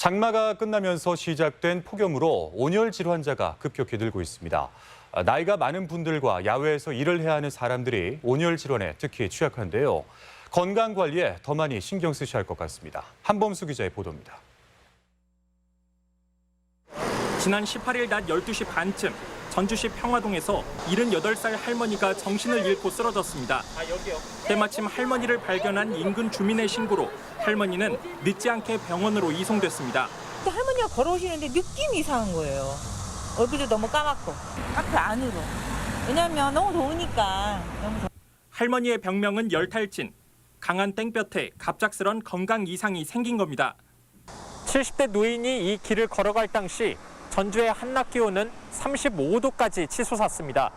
장마가 끝나면서 시작된 폭염으로 온열 질환자가 급격히 늘고 있습니다. 아, 나이가 많은 분들과 야외에서 일을 해야 하는 사람들이 온열 질환에 특히 취약한데요. 건강 관리에 더 많이 신경 쓰셔야 할 것 같습니다. 한범수 기자의 보도입니다. 지난 18일 낮 12시 반쯤 전주시 평화동에서 78살 할머니가 정신을 잃고 쓰러졌습니다. 때마침 할머니를 발견한 인근 주민의 신고로 할머니는 늦지 않게 병원으로 이송됐습니다. 할머니가 걸어오시는데 느낌이 이상한 거예요. 얼굴도 너무 까맣고 카페 안으로. 왜냐면 너무 더우니까 너무 더... 할머니의 병명은 열탈진, 강한 땡볕에 갑작스런 건강 이상이 생긴 겁니다. 70대 노인이 이 길을 걸어갈 당시 전주의 한낮 기온은 35도까지 치솟았습니다.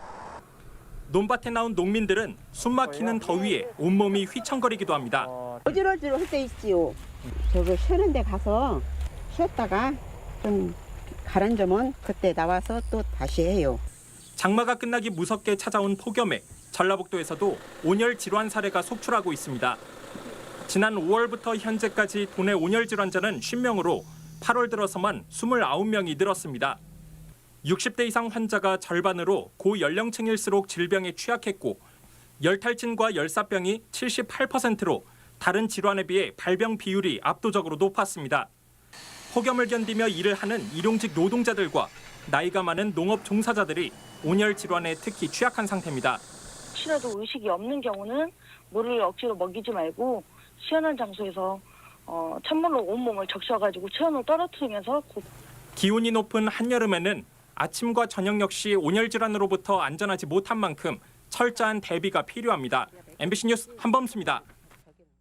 논밭에 나온 농민들은 숨막히는 더위에 온몸이 휘청거리기도 합니다. 어지러지러 할때 있지요. 저거 쉬는 데 가서 쉬었다가 좀 가라앉으면 그때 나와서 또 다시 해요. 장마가 끝나기 무섭게 찾아온 폭염에 전라북도에서도 온열 질환 사례가 속출하고 있습니다. 지난 5월부터 현재까지 도내 온열 질환자는 50명으로 8월 들어서만 29명이 늘었습니다. 60대 이상 환자가 절반으로 고연령층일수록 질병에 취약했고 열탈진과 열사병이 78%로 다른 질환에 비해 발병 비율이 압도적으로 높았습니다. 폭염을 견디며 일을 하는 일용직 노동자들과 나이가 많은 농업 종사자들이 온열 질환에 특히 취약한 상태입니다. 혹시라도 의식이 없는 경우는 물을 억지로 먹이지 말고 시원한 장소에서 어, 찬물로 온몸을 적셔가지고 체온을 떨어뜨리면서 고- 기온이 높은 한여름에는 아침과 저녁 역시 온열 질환으로부터 안전하지 못한 만큼 철저한 대비가 필요합니다. MBC 뉴스 한범수입니다.